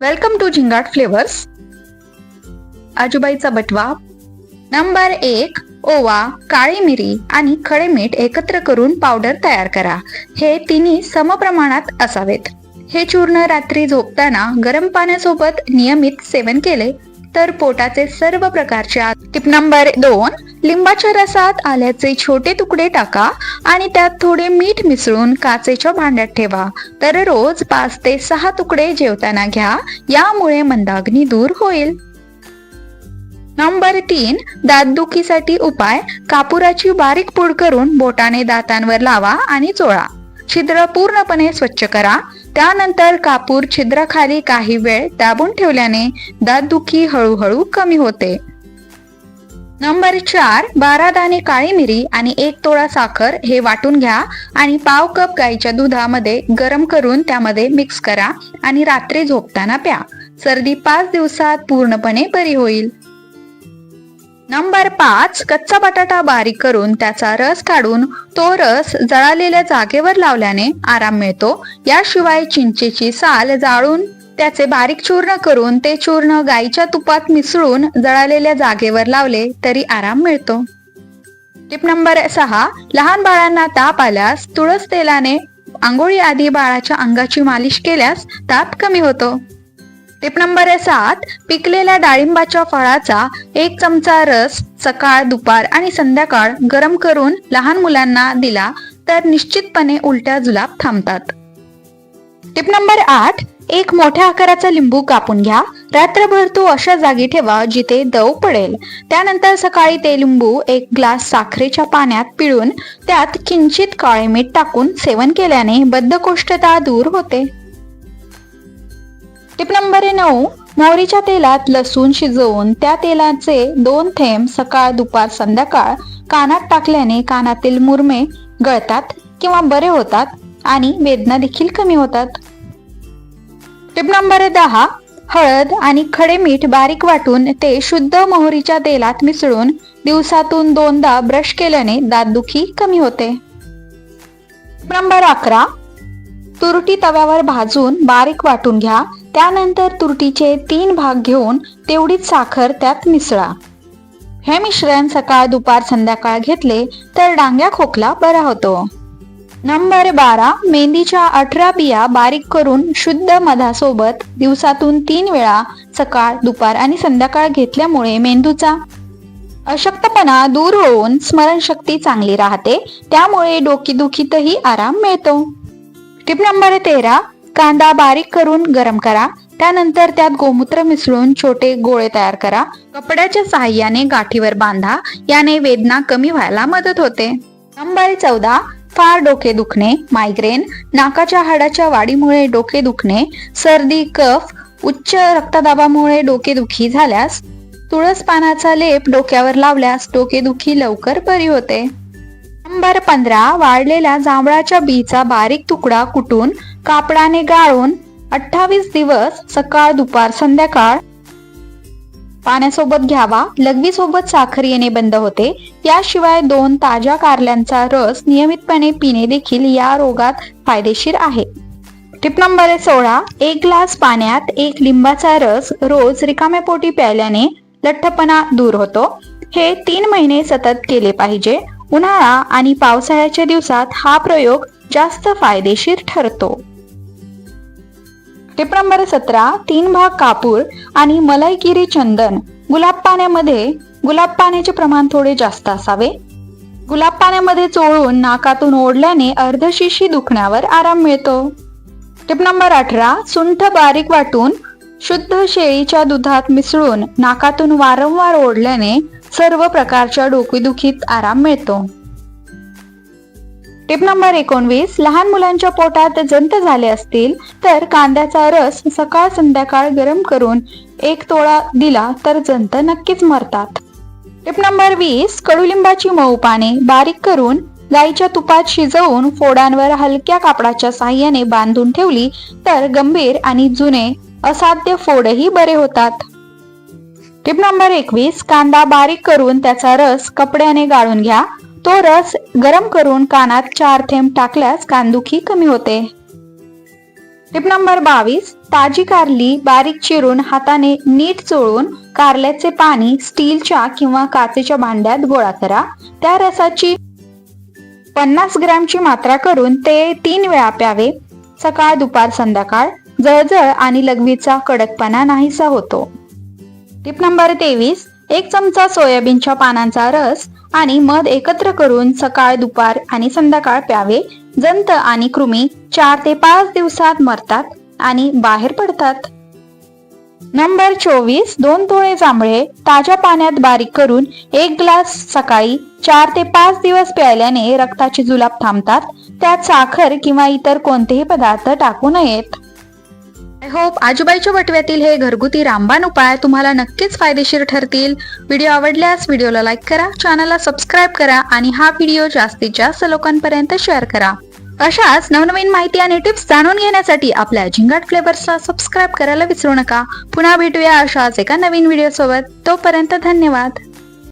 Welcome to Zingaat flavours आजूबाईचा बटवा number एक ओवा काळी मिरी आणि खडे मीठ एकत्र करून पावडर तयार करा. हे तिन्ही समप्रमाणात असावेत. हे चूर्ण रात्री झोपताना गरम पाण्यासोबत नियमित सेवन केले तर पोटाचे सर्व प्रकारचे टिप नंबर दोन लिंबाच्या रसात आल्याचे छोटे तुकडे टाका आणि त्यात थोडे मीठ मिसळून काचेच्या भांड्यात ठेवा. तर रोज पाच ते सहा तुकडे जेवताना घ्या यामुळे मंदाग्नी दूर होईल. नंबर तीन दातदुखीसाठी उपाय कापुराची बारीक पूड करून बोटाने दातांवर लावा आणि चोळा. छिद्र पूर्णपणे स्वच्छ करा. त्यानंतर कापूर छिद्राखाली काही वेळ दाबून ठेवल्याने दातदुखी हळूहळू कमी होते. नंबर चार बारा दाणे काळी मिरी आणि एक तोळा साखर हे वाटून घ्या आणि पाव कप गाईच्या दुधामध्ये गरम करून त्यामध्ये मिक्स करा आणि रात्री झोपताना प्या. सर्दी पाच दिवसात पूर्णपणे बरी होईल. नंबर पाच कच्चा बटाटा बारीक करून त्याचा रस काढून तो रस जळालेल्या जागेवर लावल्याने आराम मिळतो. याशिवाय चिंचेची साल जाळून त्याचे बारीक चूर्ण करून ते चूर्ण गाईच्या तुपात मिसळून जळालेल्या जागेवर लावले तरी आराम मिळतो. टिप नंबर सहा लहान बाळांना ताप आल्यास तुळस तेलाने आंघोळी आधी बाळाच्या अंगाची मालिश केल्यास ताप कमी होतो. टिप नंबर सात पिकलेल्या डाळिंबाच्या फळाचा एक चमचा रस सकाळ दुपार आणि संध्याकाळ गरम करून लहान मुलांना दिला तर निश्चितपणे उलट्या जुलाब थांबतात. टिप नंबर आठ एक मोठ्या आकाराचा लिंबू कापून घ्या. रात्रभर तो अशा जागी ठेवा जिथे दव पडेल. त्यानंतर सकाळी ते लिंबू एक ग्लास साखरेच्या पाण्यात पिळून त्यात किंचित काळे मीठ टाकून सेवन केल्याने बद्धकोष्ठता दूर होते. टिप नंबर नऊ. मोहरीच्या तेलात लसूण शिजवून त्या तेलाचे दोन थेंब सकाळ दुपार संध्याकाळ कानात टाकल्याने कानातील मुरमे गळतात किंवा बरे होतात आणि वेदना देखील कमी होतात. टिप नंबर दहा. हळद आणि खडे मीठ बारीक वाटून ते शुद्ध मोहरीच्या तेलात मिसळून दिवसातून दोनदा ब्रश केल्याने दातदुखी कमी होते. नंबर अकरा. तुरटी तव्यावर भाजून बारीक वाटून घ्या. त्यानंतर तुरटीचे तीन भाग घेऊन तेवढीच साखर त्यात मिसळा. हे मिश्रण सकाळ दुपार संध्याकाळ घेतले तर डांग्या खोकला बरा होतो. नंबर बारा मेंदीच्या अठरा बिया बारीक करून शुद्ध मधासोबत दिवसातून तीन वेळा सकाळ दुपार आणि संध्याकाळ घेतल्यामुळे मेंदूचा अशक्तपणा दूर होऊन स्मरणशक्ती चांगली राहते त्यामुळे डोकीदुखीतही आराम मिळतो. टिप नंबर तेरा कांदा बारीक करून गरम करा. त्यानंतर त्यात गोमूत्र मिसळून छोटे गोळे तयार करा. कपड्याच्या साहाय्याने गाठीवर बांधा. याने वेदना कमी व्हायला मदत होते. नंबर चौदा. फार डोके दुखणे मायग्रेन नाकाच्या हाडाच्या वाढीमुळे डोके दुखणे सर्दी कफ उच्च रक्तदाबामुळे डोकेदुखी झाल्यास तुळस पानाचा लेप डोक्यावर लावल्यास डोकेदुखी लवकर बरी होते. नंबर पंधरा वाळलेल्या जांभळाच्या बीचा बारीक तुकडा कुटून कापडाने गाळून अठ्ठावीस दिवस सकाळ दुपार संध्याकाळ पाण्यासोबत घ्यावा. लघवीसोबत साखर येणे बंद होते. याशिवाय दोन ताज्या कारल्यांचा रस नियमितपणे पिणे देखील या रोगात फायदेशीर आहे. टिप नंबर सोळा एक ग्लास पाण्यात एक लिंबाचा रस रोज रिकाम्या पोटी प्यायल्याने लठ्ठपणा दूर होतो. हे तीन महिने सतत केले पाहिजे. उन्हाळा आणि पावसाळ्याच्या दिवसात हा प्रयोग जास्त फायदेशीर ठरतो. टिप नंबर सतरा तीन भाग कापूर आणि मलईगिरी चंदन. गुलाब पाण्यामध्ये गुलाब पाण्याचे प्रमाण थोडे जास्त असावे. गुलाब पाण्यामध्ये चोळून नाकातून ओढल्याने अर्धशिशी दुखण्यावर आराम मिळतो. टिप नंबर अठरा सुंठ बारीक वाटून शुद्ध शेळीच्या दुधात मिसळून नाकातून वारंवार ओढल्याने सर्व प्रकारच्या डोकेदुखीत आराम मिळतो. टिप नंबर एकोणवीस लहान मुलांच्या पोटात जंत झाले असतील तर कांद्याचा रस सकाळ संध्याकाळ गरम करून एक तोळा दिला तर जंत नक्कीच मरतात. टिप नंबर वीस कडुलिंबाची मऊ पाने बारीक करून गाईच्या तुपात शिजवून फोडांवर हलक्या कापडाच्या साह्याने बांधून ठेवली तर गंभीर आणि जुने असाध्य फोडही बरे होतात. टिप नंबर एकवीस कांदा बारीक करून त्याचा रस कपड्याने गाळून घ्या. तो रस गरम करून कानात चार थेंब टाकल्यास कानदुखी कमी होते. टिप नंबर बावीस ताजी कारली बारीक चिरून हाताने नीट चोळून कारल्याचे पाणी स्टीलच्या किंवा काचेच्या भांड्यात गोळा करा. त्या रसाची पन्नास ग्रॅमची मात्रा करून ते तीन वेळा प्यावे. सकाळ दुपार संध्याकाळ जळजळ आणि लघवीचा कडकपणा नाहीसा होतो. टिप नंबर तेवीस एक चमचा सोयाबीनच्या पानांचा रस आणि मध एकत्र करून सकाळ दुपार आणि संध्याकाळ प्यावे. जंत आणि कृमी चार ते पाच दिवसात मरतात आणि बाहेर पडतात. नंबर चोवीस दोन तोळे जांभळे ताज्या पाण्यात बारीक करून एक ग्लास सकाळी चार ते पाच दिवस प्यायल्याने रक्ताची जुलाब थांबतात. त्यात साखर किंवा इतर कोणतेही पदार्थ टाकू नयेत. आय होप आजूबाईच्या बटव्यातील हे घरगुती रामबाण उपाय तुम्हाला नक्कीच फायदेशीर ठरतील. व्हिडिओ आवडल्यास व्हिडिओला लाईक करा चॅनलला सबस्क्राईब करा आणि हा व्हिडिओ जास्तीत जास्त लोकांपर्यंत शेअर करा. अशाच नवनवीन माहिती आणि टिप्स जाणून घेण्यासाठी आपल्या झिंगाट फ्लेवर्सला सबस्क्राईब करायला विसरू नका. पुन्हा भेटूया अशाच एका नवीन व्हिडिओ सोबत तोपर्यंत धन्यवाद.